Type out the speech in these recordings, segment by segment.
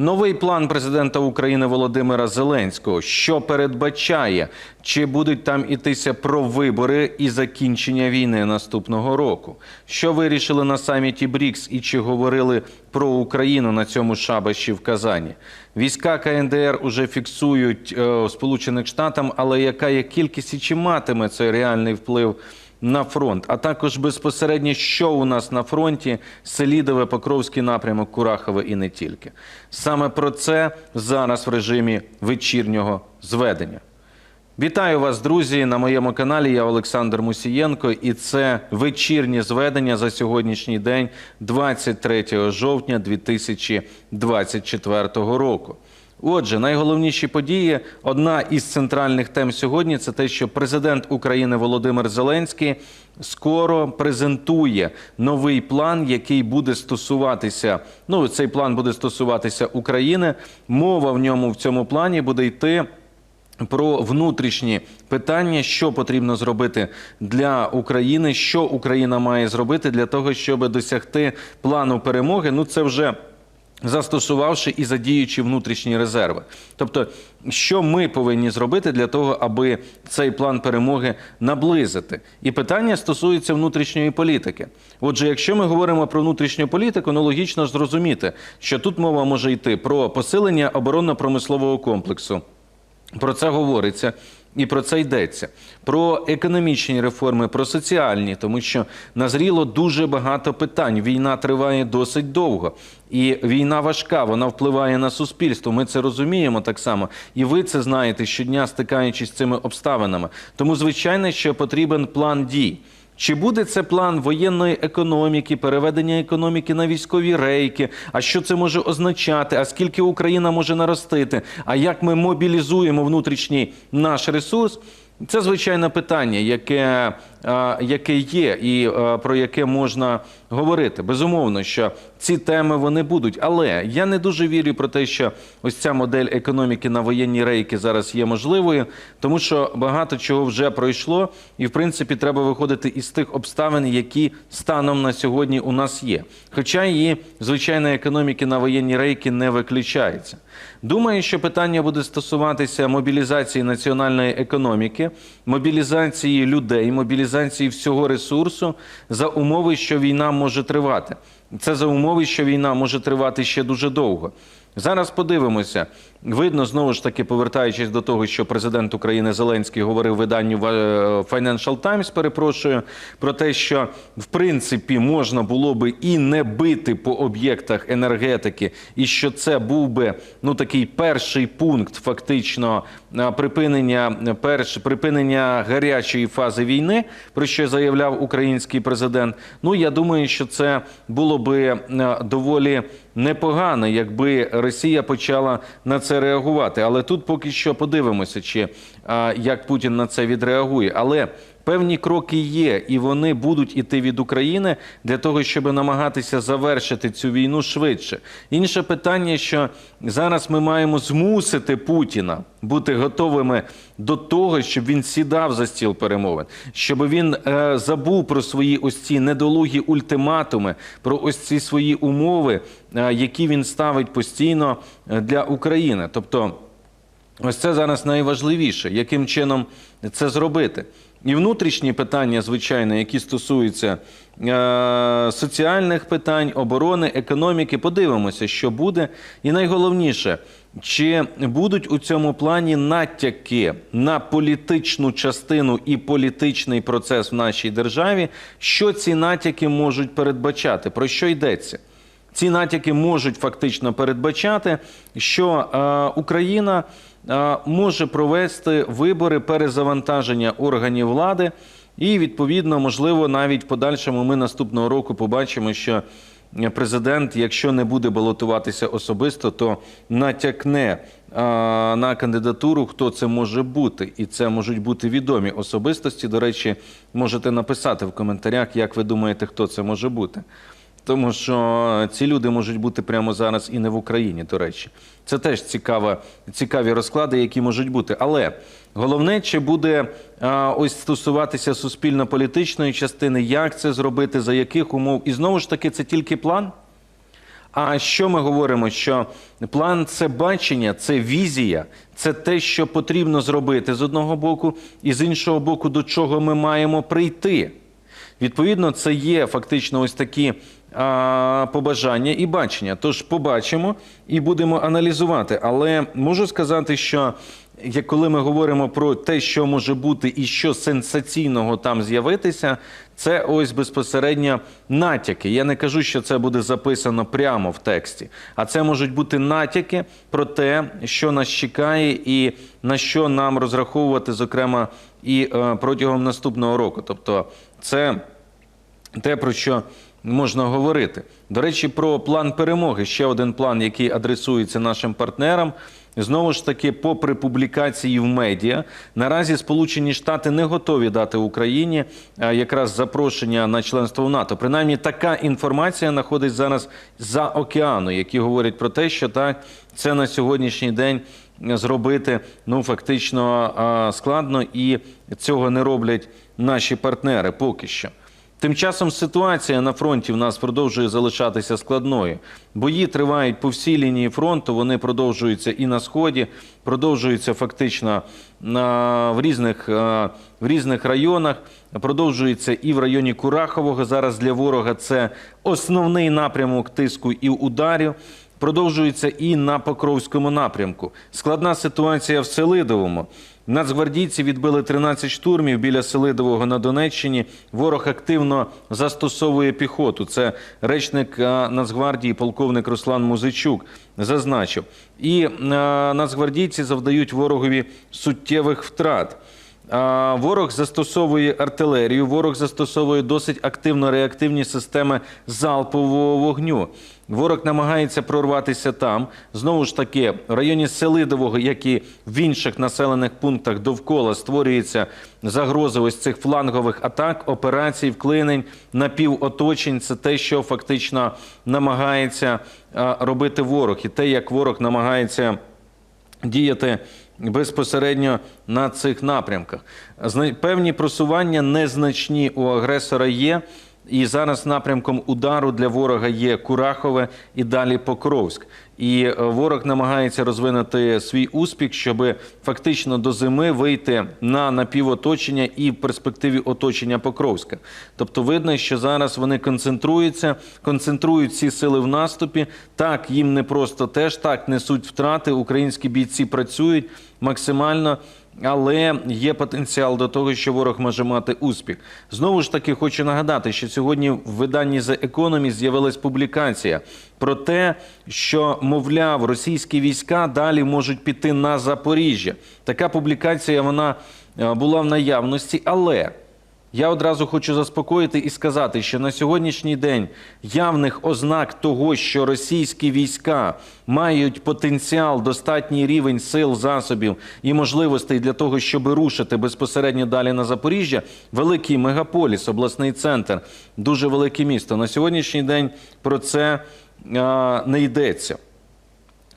Новий план президента України Володимира Зеленського, що передбачає, чи будуть там ітися про вибори і закінчення війни наступного року? Що вирішили на саміті БРІКС і чи говорили про Україну на цьому шабаші в Казані? Війська КНДР уже фіксують е, Сполучених Штатам, але яка є кількість і чи матиме цей реальний вплив? На фронт, а також безпосередньо, що у нас на фронті, Селідове, Покровський напрямок, Курахове і не тільки. Саме про це зараз в режимі вечірнього зведення. Вітаю вас, друзі, на моєму каналі. Я Олександр Мусієнко, і це вечірнє зведення за сьогоднішній день, 23 жовтня 2024 року. Отже, найголовніші події. Одна із центральних тем сьогодні це те, що президент України Володимир Зеленський скоро презентує новий план, який буде стосуватися. Ну, цей план буде стосуватися України. Мова в ньому в цьому плані буде йти. Про внутрішні питання, що потрібно зробити для України, що Україна має зробити для того, щоб досягти плану перемоги. Ну це вже застосувавши і задіючи внутрішні резерви. Тобто, що ми повинні зробити для того, аби цей план перемоги наблизити? І питання стосується внутрішньої політики. Отже, якщо ми говоримо про внутрішню політику, ну логічно зрозуміти, що тут мова може йти про посилення оборонно-промислового комплексу. Про це говориться і про це йдеться. Про економічні реформи, про соціальні, тому що назріло дуже багато питань. Війна триває досить довго, і війна важка, вона впливає на суспільство. Ми це розуміємо так само. І ви це знаєте щодня, стикаючись з цими обставинами. Тому, звичайно, що потрібен план дій. Чи буде це план воєнної економіки, переведення економіки на військові рейки? А що це може означати? А скільки Україна може наростити? А як ми мобілізуємо внутрішній наш ресурс? Це звичайне питання, яке, яке є, і про яке можна говорити. Безумовно, що ці теми вони будуть. Але я не дуже вірю про те, що ось ця модель економіки на воєнні рейки зараз є можливою, тому що багато чого вже пройшло, і в принципі треба виходити із тих обставин, які станом на сьогодні у нас є. Хоча її звичайної економіки на воєнні рейки не виключається. Думаю, що питання буде стосуватися мобілізації національної економіки, мобілізації людей, мобілізації всього ресурсу за умови, що війна може тривати. Це за умови, що війна може тривати ще дуже довго. Зараз подивимося. Видно, знову ж таки, повертаючись до того, що президент України Зеленський говорив виданню е, Financial Times, перепрошую, про те, що в принципі можна було би і не бити по об'єктах енергетики, і що це був би ну такий перший пункт, фактично е, припинення перш припинення гарячої фази війни, про що заявляв український президент. Ну я думаю, що це було би е, доволі непогано, якби Росія почала на це реагувати. Але тут поки що подивимося, чи як Путін на це відреагує. Але певні кроки є, і вони будуть іти від України для того, щоб намагатися завершити цю війну швидше. Інше питання, що зараз ми маємо змусити Путіна бути готовими до того, щоб він сідав за стіл перемовин, щоб він е, забув про свої ось ці недолугі ультиматуми, про ось ці свої умови, е, які він ставить постійно е, для України. Тобто, ось це зараз найважливіше, яким чином це зробити. І внутрішні питання, звичайно, які стосуються е, соціальних питань, оборони, економіки, подивимося, що буде. І найголовніше, чи будуть у цьому плані натяки на політичну частину і політичний процес в нашій державі, що ці натяки можуть передбачати? Про що йдеться? Ці натяки можуть фактично передбачати, що е, Україна може провести вибори перезавантаження органів влади, і відповідно, можливо, навіть в подальшому ми наступного року побачимо, що президент, якщо не буде балотуватися особисто, то натякне на кандидатуру, хто це може бути, і це можуть бути відомі особистості. До речі, можете написати в коментарях, як ви думаєте, хто це може бути. Тому що ці люди можуть бути прямо зараз і не в Україні, до речі. Це теж цікава, цікаві розклади, які можуть бути. Але головне, чи буде а, ось стосуватися суспільно-політичної частини, як це зробити, за яких умов. І знову ж таки, це тільки план. А що ми говоримо? Що план це бачення, це візія, це те, що потрібно зробити з одного боку, і з іншого боку, до чого ми маємо прийти. Відповідно, це є фактично ось такі а, побажання і бачення. Тож побачимо і будемо аналізувати. Але можу сказати, що як коли ми говоримо про те, що може бути і що сенсаційного там з'явитися, це ось безпосередньо натяки. Я не кажу, що це буде записано прямо в тексті, а це можуть бути натяки про те, що нас чекає, і на що нам розраховувати, зокрема, і е, протягом наступного року. Тобто, це те, про що можна говорити. До речі, про план перемоги. Ще один план, який адресується нашим партнерам. Знову ж таки, попри публікації в медіа, наразі Сполучені Штати не готові дати Україні якраз запрошення на членство в НАТО. Принаймні, така інформація знаходить зараз за океану, які говорять про те, що так це на сьогоднішній день зробити ну фактично складно, і цього не роблять наші партнери поки що. Тим часом ситуація на фронті в нас продовжує залишатися складною. Бої тривають по всій лінії фронту. Вони продовжуються і на сході, продовжуються фактично на, в, різних, е, в різних районах. Продовжується і в районі Курахового. Зараз для ворога це основний напрямок тиску і ударів. Продовжується і на Покровському напрямку. Складна ситуація в Селидовому. Нацгвардійці відбили 13 штурмів біля Селидового на Донеччині. Ворог активно застосовує піхоту. Це речник Нацгвардії, полковник Руслан Музичук, зазначив. І нацгвардійці завдають ворогові суттєвих втрат. Ворог застосовує артилерію, ворог застосовує досить активно реактивні системи залпового вогню. Ворог намагається прорватися там. Знову ж таки, в районі Селидового, як і в інших населених пунктах довкола створюється загроза ось цих флангових атак, операцій, вклинень, напівоточень. Це те, що фактично намагається робити ворог, і те, як ворог намагається діяти безпосередньо на цих напрямках. Певні просування незначні у агресора є. І зараз напрямком удару для ворога є Курахове і далі Покровськ. І е, ворог намагається розвинути свій успіх, щоб фактично до зими вийти на напівоточення і в перспективі оточення Покровська. Тобто видно, що зараз вони концентруються, концентрують ці сили в наступі. Так, їм не просто теж так несуть втрати. Українські бійці працюють максимально. Але є потенціал до того, що ворог може мати успіх. Знову ж таки, хочу нагадати, що сьогодні в виданні The Economist з'явилась публікація про те, що, мовляв, російські війська далі можуть піти на Запоріжжя. Така публікація вона е, була в наявності, але. Я одразу хочу заспокоїти і сказати, що на сьогоднішній день явних ознак того, що російські війська мають потенціал, достатній рівень сил, засобів і можливостей для того, щоб рушити безпосередньо далі на Запоріжжя, великий мегаполіс, обласний центр, дуже велике місто. На сьогоднішній день про це а, не йдеться.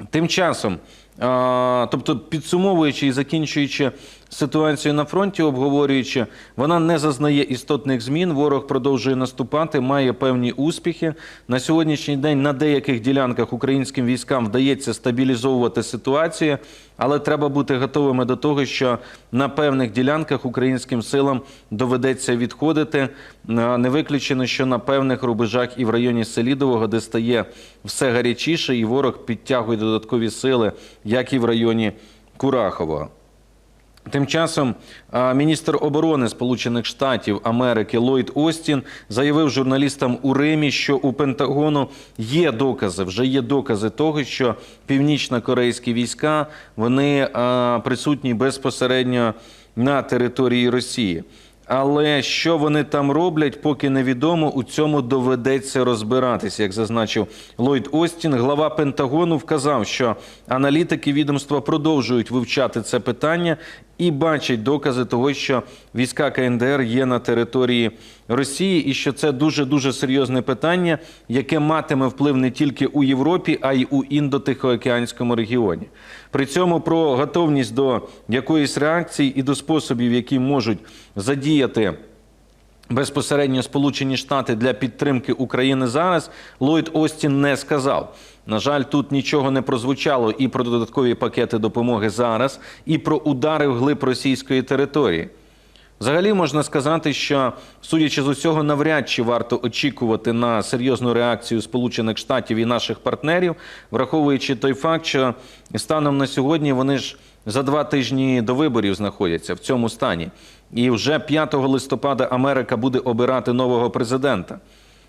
Тим часом, а, тобто підсумовуючи і закінчуючи ситуацію на фронті, обговорюючи, вона не зазнає істотних змін. Ворог продовжує наступати, має певні успіхи. На сьогоднішній день на деяких ділянках українським військам вдається стабілізовувати ситуацію, але треба бути готовими до того, що на певних ділянках українським силам доведеться відходити. Не виключено, що на певних рубежах і в районі Селідового, де стає все гарячіше, і ворог підтягує додаткові сили, як і в районі Курахового. Тим часом міністр оборони Сполучених Штатів Америки Ллойд Остін заявив журналістам у Римі, що у Пентагону є докази, вже є докази того, що північно-корейські війська вони присутні безпосередньо на території Росії. Але що вони там роблять, поки невідомо. У цьому доведеться розбиратися. Як зазначив Ллойд Остін, глава Пентагону вказав, що аналітики відомства продовжують вивчати це питання і бачать докази того, що війська КНДР є на території Росії, і що це дуже дуже серйозне питання, яке матиме вплив не тільки у Європі, а й у індотихоокеанському регіоні. При цьому про готовність до якоїсь реакції і до способів, які можуть задіяти безпосередньо Сполучені Штати для підтримки України зараз, Ллойд Остін не сказав. На жаль, тут нічого не прозвучало і про додаткові пакети допомоги зараз, і про удари в глиб російської території. Взагалі можна сказати, що судячи з усього, навряд чи варто очікувати на серйозну реакцію Сполучених Штатів і наших партнерів, враховуючи той факт, що станом на сьогодні вони ж за два тижні до виборів знаходяться в цьому стані. І вже 5 листопада Америка буде обирати нового президента.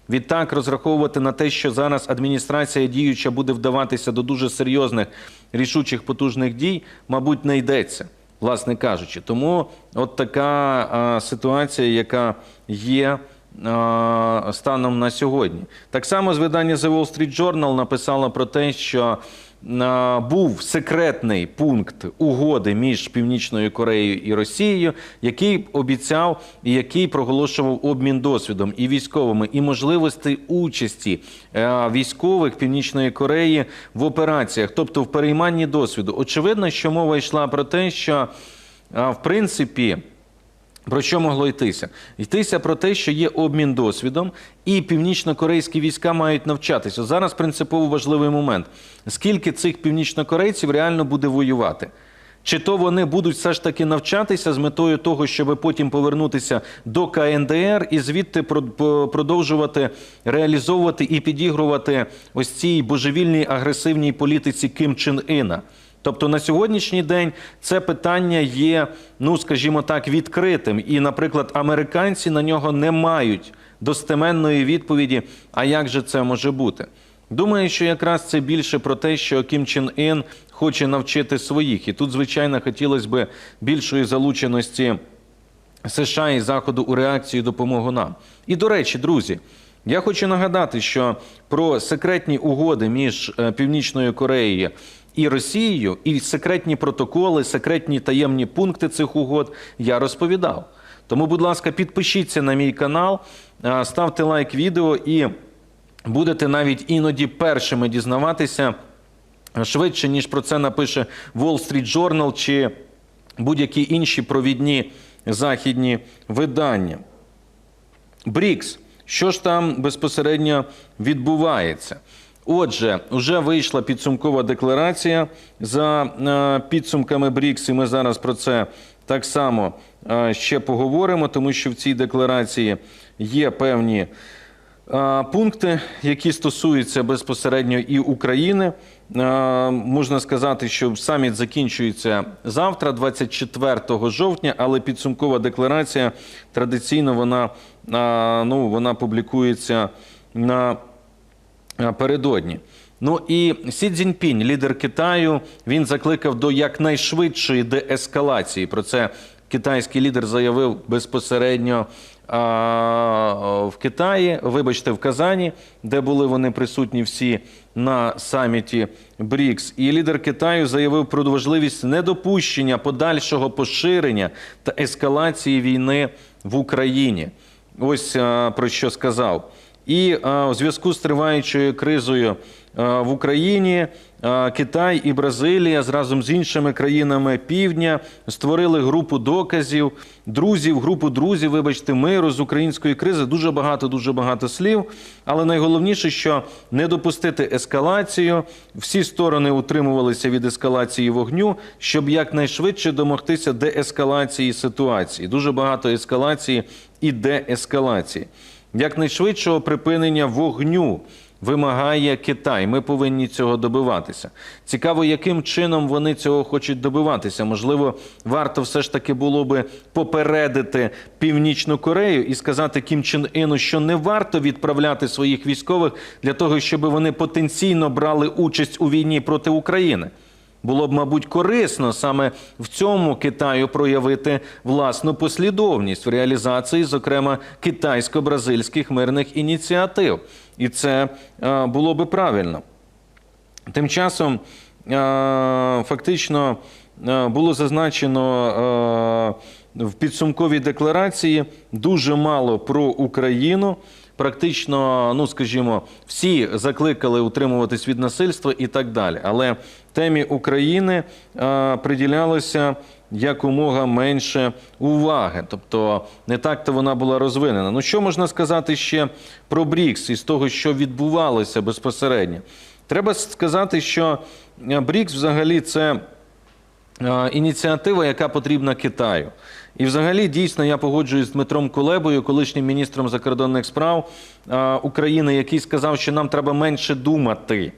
Відтак розраховувати на те, що зараз адміністрація діюча буде вдаватися до дуже серйозних рішучих потужних дій, мабуть, не йдеться, власне кажучи. Тому от така ситуація, яка є станом на сьогодні. Так само з видання The Wall Street Journal написало про те, що був секретний пункт угоди між Північною Кореєю і Росією, який обіцяв і який проголошував обмін досвідом і військовими, і можливості участі е, військових Північної Кореї в операціях, тобто в перейманні досвіду. Очевидно, що мова йшла про те, що в принципі. Про що могло йтися? Йтися про те, що є обмін досвідом, і північно-корейські війська мають навчатися. Зараз принципово важливий момент: скільки цих північнокорейців реально буде воювати? Чи то вони будуть все ж таки навчатися з метою того, щоб потім повернутися до КНДР і звідти про- продовжувати реалізовувати і підігрувати ось цій божевільній агресивній політиці Ким Чен Іна? Тобто на сьогоднішній день це питання є, ну скажімо так, відкритим. І, наприклад, американці на нього не мають достеменної відповіді. А як же це може бути? Думаю, що якраз це більше про те, що Кім Чен Ін хоче навчити своїх. І тут, звичайно, хотілося б більшої залученості США і Заходу у реакцію допомогу нам. І до речі, друзі, я хочу нагадати, що про секретні угоди між е, Північною Кореєю і Росією, і секретні протоколи, секретні таємні пункти цих угод я розповідав. Тому, будь ласка, підпишіться на мій канал, е, ставте лайк відео і будете навіть іноді першими дізнаватися швидше, ніж про це напише Wall Street Journal чи будь-які інші провідні західні видання. БРІКС. Що ж там безпосередньо відбувається? Отже, вже вийшла підсумкова декларація за е, підсумками БРІКС, і ми зараз про це так само е, ще поговоримо, тому що в цій декларації є певні е, пункти, які стосуються безпосередньо і України. Можна сказати, що саміт закінчується завтра, 24 жовтня, але підсумкова декларація традиційно вона, ну, вона публікується на напередодні. Ну і Сі Цзіньпінь, лідер Китаю, він закликав до якнайшвидшої деескалації. Про це китайський лідер заявив безпосередньо а, в Китаї, вибачте, в Казані, де були вони присутні всі на саміті БРІКС. І лідер Китаю заявив про важливість недопущення подальшого поширення та ескалації війни в Україні. Ось а, про що сказав. І а, у зв'язку з триваючою кризою в Україні Китай і Бразилія разом з іншими країнами півдня створили групу доказів, друзів, групу друзів, вибачте, миру з української кризи. Дуже багато, дуже багато слів. Але найголовніше, що не допустити ескалацію. Всі сторони утримувалися від ескалації вогню, щоб якнайшвидше домогтися деескалації ситуації. Дуже багато ескалації і деескалації якнайшвидшого припинення вогню вимагає Китай. Ми повинні цього добиватися. Цікаво, яким чином вони цього хочуть добиватися. Можливо, варто все ж таки було би попередити Північну Корею і сказати Кім Чен Іну, що не варто відправляти своїх військових для того, щоб вони потенційно брали участь у війні проти України. Було б, мабуть, корисно саме в цьому Китаю проявити власну послідовність в реалізації, зокрема, китайсько-бразильських мирних ініціатив. І це е, було би правильно. Тим часом, е, фактично, е, було зазначено в підсумковій декларації дуже мало про Україну. Практично, ну скажімо, всі закликали утримуватись від насильства і так далі. Але темі України е, приділялося якомога менше уваги. Тобто не так-то вона була розвинена. Ну що можна сказати ще про БРІКС із того, що відбувалося безпосередньо? Треба сказати, що е, БРІКС взагалі це ініціатива, яка потрібна Китаю. І взагалі дійсно я погоджуюсь з Дмитром Кулебою, колишнім міністром закордонних справ е, України, який сказав, що нам треба менше думати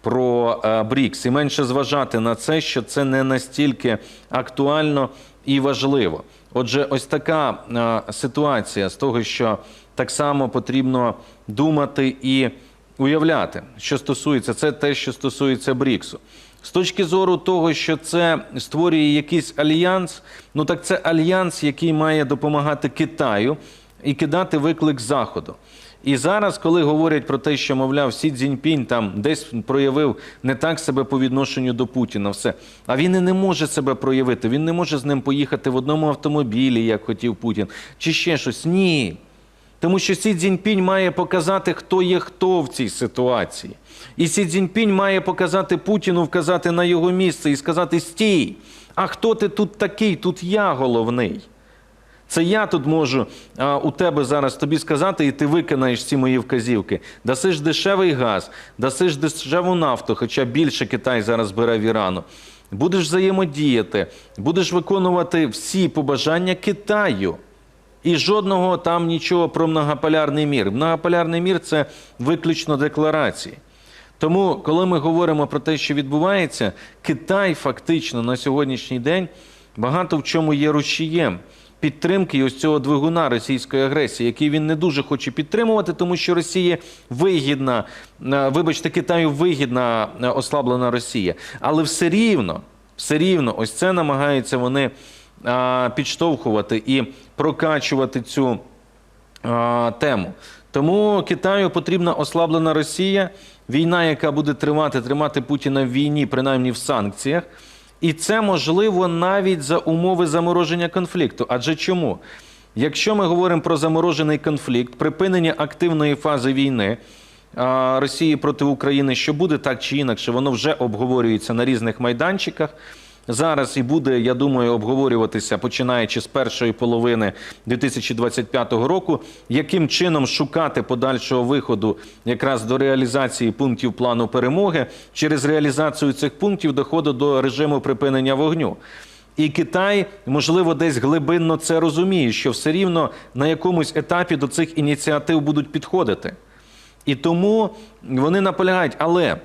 про е, БРІКС і менше зважати на це, що це не настільки актуально і важливо. Отже, ось така е, ситуація з того, що так само потрібно думати і уявляти, що стосується це те, що стосується БРІКСу. З точки зору того, що це створює якийсь альянс, ну так це альянс, який має допомагати Китаю і кидати виклик Заходу. І зараз, коли говорять про те, що, мовляв, Сі Цзіньпінь там десь проявив не так себе по відношенню до Путіна, все. А він і не може себе проявити. Він не може з ним поїхати в одному автомобілі, як хотів Путін, чи ще щось. Ні. Тому що Сі Цзіньпінь має показати, хто є хто в цій ситуації. І Сі Цзіньпінь має показати Путіну, вказати на його місце і сказати: стій, а хто ти тут такий? Тут я головний. Це я тут можу а, у тебе зараз тобі сказати, і ти виконаєш ці мої вказівки. Дасиш дешевий газ, дасиш дешеву нафту, хоча більше Китай зараз бере в Ірану. Будеш взаємодіяти, будеш виконувати всі побажання Китаю. І жодного там нічого про многополярний мір. Многополярний мір це виключно декларації. Тому, коли ми говоримо про те, що відбувається, Китай фактично на сьогоднішній день багато в чому є рушієм підтримки ось цього двигуна російської агресії, який він не дуже хоче підтримувати, тому що Росія вигідна, е, вибачте, Китаю вигідна е, ослаблена Росія. Але все рівно, все рівно, ось це намагаються вони підштовхувати і прокачувати цю а, тему. Тому Китаю потрібна ослаблена Росія, війна, яка буде тривати, тримати Путіна в війні, принаймні в санкціях. І це можливо навіть за умови замороження конфлікту. Адже чому? Якщо ми говоримо про заморожений конфлікт, припинення активної фази війни а, Росії проти України, що буде так чи інакше, воно вже обговорюється на різних майданчиках. Зараз і буде, я думаю, обговорюватися починаючи з першої половини 2025 року, яким чином шукати подальшого виходу якраз до реалізації пунктів плану перемоги через реалізацію цих пунктів доходу до режиму припинення вогню. І Китай, можливо, десь глибинно це розуміє, що все рівно на якомусь етапі до цих ініціатив будуть підходити. І тому вони наполягають, але.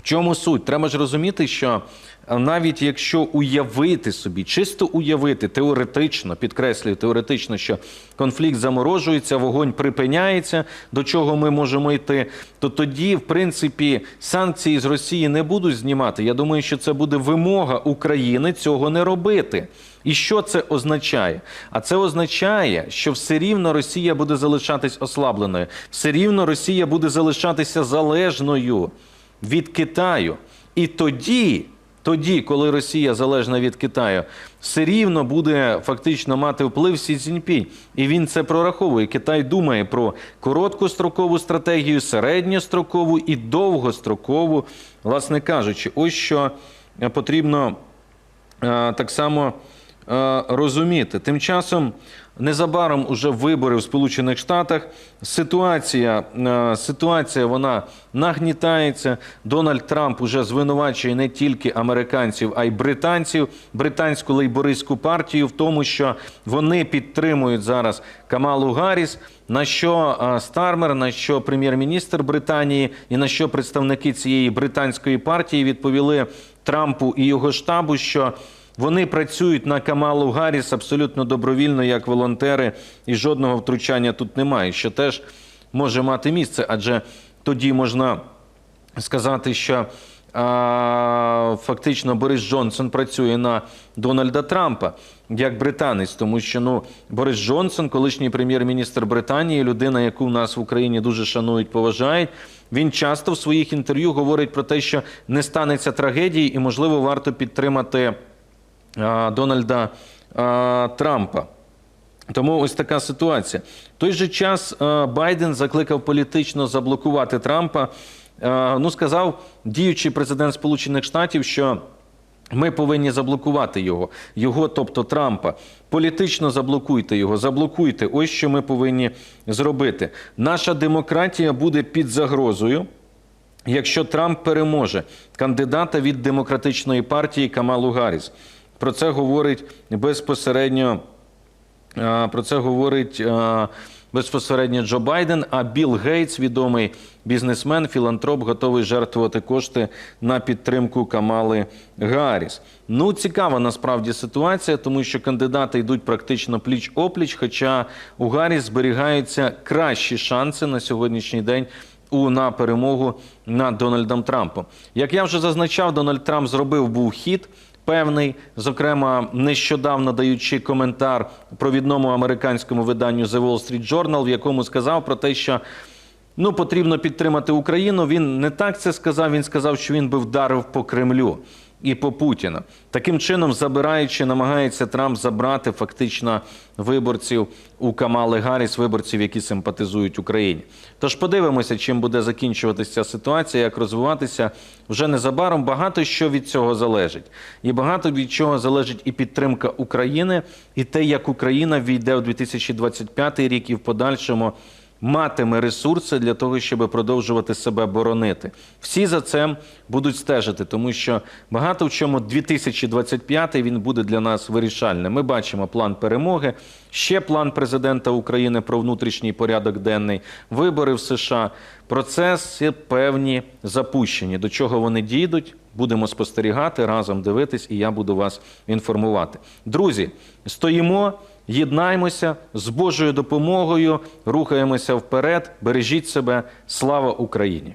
В чому суть? Треба ж розуміти, що е, навіть якщо уявити собі, чисто уявити теоретично, підкреслюю теоретично, що конфлікт заморожується, вогонь припиняється, до чого ми можемо йти, то тоді, в принципі, санкції з Росії не будуть знімати. Я думаю, що це буде вимога України цього не робити. І що це означає? А це означає, що все рівно Росія буде залишатись ослабленою, все рівно Росія буде залишатися залежною від Китаю. І тоді, тоді, коли Росія залежна від Китаю, все рівно буде фактично мати вплив Сі Цзіньпінь. І він це прораховує. Китай думає про короткострокову стратегію, середньострокову і довгострокову, власне кажучи, ось що е, потрібно е, так само е, розуміти. Тим часом незабаром уже вибори в Сполучених Штатах. Ситуація, е, ситуація вона нагнітається. Дональд Трамп уже звинувачує не тільки американців, а й британців, британську лейбористську партію в тому, що вони підтримують зараз Камалу Гарріс. На що е, Стармер, на що прем'єр-міністр Британії і на що представники цієї британської партії відповіли Трампу і його штабу, що вони працюють на Камалу Гарріс абсолютно добровільно, як волонтери, і жодного втручання тут немає, що теж може мати місце, адже тоді можна сказати, що а, фактично Борис Джонсон працює на Дональда Трампа як британець, тому що ну Борис Джонсон, колишній прем'єр-міністр Британії, людина, яку в нас в Україні дуже шанують, поважають. Він часто в своїх інтерв'ю говорить про те, що не станеться трагедії, і можливо варто підтримати Дональда Трампа. Тому ось така ситуація. В той же час Байден закликав політично заблокувати Трампа. Ну, сказав діючий президент Сполучених Штатів, що ми повинні заблокувати його, його, тобто Трампа. Політично заблокуйте його, заблокуйте. Ось що ми повинні зробити. Наша демократія буде під загрозою. Якщо Трамп переможе кандидата від демократичної партії Камалу Гарріс. Про це говорить безпосередньо про це говорить безпосередньо Джо Байден. А Білл Гейтс, відомий бізнесмен, філантроп, готовий жертвувати кошти на підтримку Камали Гарріс. Ну, цікава насправді ситуація, тому що кандидати йдуть практично пліч опліч. Хоча у Гарріс зберігаються кращі шанси на сьогоднішній день у на перемогу над Дональдом Трампом. Як я вже зазначав, Дональд Трамп зробив був хід певний, зокрема, нещодавно даючи коментар провідному американському виданню The Wall Street Journal, в якому сказав про те, що ну потрібно підтримати Україну. Він не так це сказав. Він сказав, що він би вдарив по Кремлю і по Путіна. Таким чином, забираючи, намагається Трамп забрати фактично виборців у Камали Гарріс, виборців, які симпатизують Україні. Тож подивимося, чим буде закінчуватися ця ситуація, як розвиватися вже незабаром. Багато що від цього залежить, і багато від чого залежить і підтримка України, і те, як Україна війде у 2025 рік і в подальшому матиме ресурси для того, щоб продовжувати себе боронити. Всі за це будуть стежити, тому що багато в чому 2025 він буде для нас вирішальним. Ми бачимо план перемоги, ще план президента України про внутрішній порядок денний, вибори в США. Процеси певні запущені. До чого вони дійдуть? Будемо спостерігати, разом дивитись, і я буду вас інформувати. Друзі, стоїмо. Єднаймося з Божою допомогою, рухаємося вперед. Бережіть себе. Слава Україні!